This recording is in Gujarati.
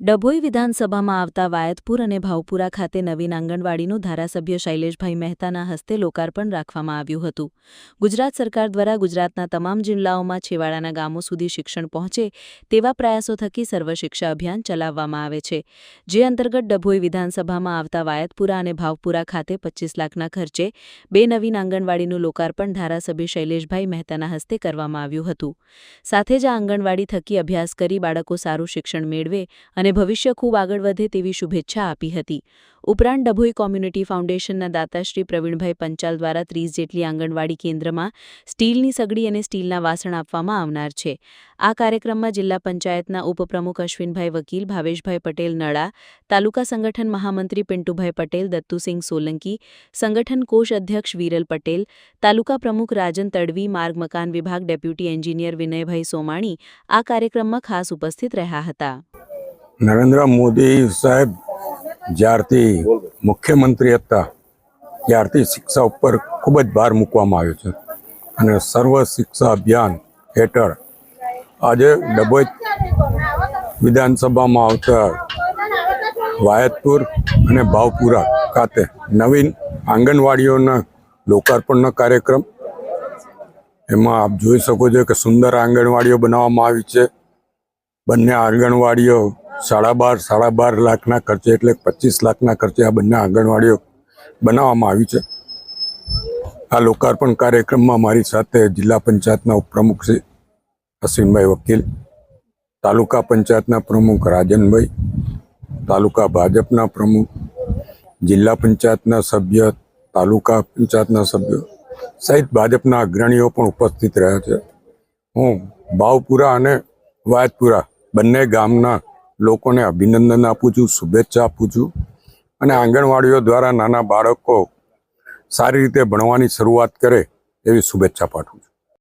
ડભોઈ વિધાનસભામાં આવતા વાયતપુર અને ભાવપુરા ખાતે નવીન આંગણવાડીનું ધારાસભ્ય શૈલેષભાઈ મહેતાના હસ્તે લોકાર્પણ રાખવામાં આવ્યું હતું. ગુજરાત સરકાર દ્વારા ગુજરાતના તમામ જિલ્લાઓમાં છેવાડાના ગામો સુધી શિક્ષણ પહોંચે તેવા પ્રયાસો થકી સર્વ શિક્ષા અભિયાન ચલાવવામાં આવે છે. જે અંતર્ગત ડભોઈ વિધાનસભામાં આવતા વાયતપુરા અને ભાવપુરા ખાતે પચીસ લાખના ખર્ચે બે નવીન આંગણવાડીનું લોકાર્પણ ધારાસભ્ય શૈલેષભાઈ મહેતાના હસ્તે કરવામાં આવ્યું હતું. સાથે જ આ આંગણવાડી થકી અભ્યાસ કરી બાળકો સારું શિક્ષણ મેળવે અને ભવિષ્ય ખૂબ આગળ વધે તેવી શુભેચ્છા આપી હતી. ઉપરાંત ડભોઈ કોમ્યુનિટી ફાઉન્ડેશનના દાતાશ્રી પ્રવીણભાઈ પંચાલ દ્વારા ત્રીસ જેટલી આંગણવાડી કેન્દ્રમાં સ્ટીલની સગડી અને સ્ટીલના વાસણ આપવામાં આવનાર છે. આ કાર્યક્રમમાં જિલ્લા પંચાયતના ઉપપ્રમુખ અશ્વિનભાઈ વકીલ, ભાવેશભાઈ પટેલ નડા તાલુકા સંગઠન મહામંત્રી પિન્ટુભાઈ પટેલ, દત્તુસિંહ સોલંકી, સંગઠન કોષ અધ્યક્ષ વીરલ પટેલ, તાલુકા પ્રમુખ રાજન તડવી, માર્ગ મકાન વિભાગ ડેપ્યુટી એન્જિનિયર વિનયભાઈ સોમાણી આ કાર્યક્રમમાં ખાસ ઉપસ્થિત રહ્યા હતા. નરેન્દ્ર મોદી સાહેબ જ્યારથી મુખ્યમંત્રી હતા, ત્યારથી શિક્ષા ઉપર ખૂબ જ ભાર મૂકવામાં આવ્યો છે. અને સર્વ શિક્ષા અભિયાન હેઠળ આજે ડભોઈ વિધાનસભામાં આવતા વાયતપુર અને ભાવપુરા ખાતે નવીન આંગણવાડીઓના લોકાર્પણનો કાર્યક્રમ. એમાં આપ જોઈ શકો છો કે સુંદર આંગણવાડીઓ બનાવવામાં આવી છે. બંને આંગણવાડીઓ સાડા બાર સાડા બાર લાખના ખર્ચે એટલે પચીસ લાખના ખર્ચે આ બંને આંગણવાડીઓ બનાવવામાં આવી છે. આ લોકાર્પણ કાર્યક્રમમાં મારી સાથે જિલ્લા પંચાયતના ઉપપ્રમુખ શ્રી અશ્વિનભાઈ વકીલ, તાલુકા પંચાયતના પ્રમુખ રાજનભાઈ, તાલુકા ભાજપના પ્રમુખ, જિલ્લા પંચાયતના સભ્ય, તાલુકા પંચાયતના સભ્યો સહિત ભાજપના અગ્રણીઓ પણ ઉપસ્થિત રહ્યા છે. હું ભાવપુરા અને વાયતપુરા બંને ગામના લોકોને અભિનંદન આપું છું, શુભેચ્છા આપું છું. અને આંગણવાડીઓ દ્વારા નાના બાળકો સારી રીતે ભણવાની શરૂઆત કરે એવી શુભેચ્છા પાઠવું છું.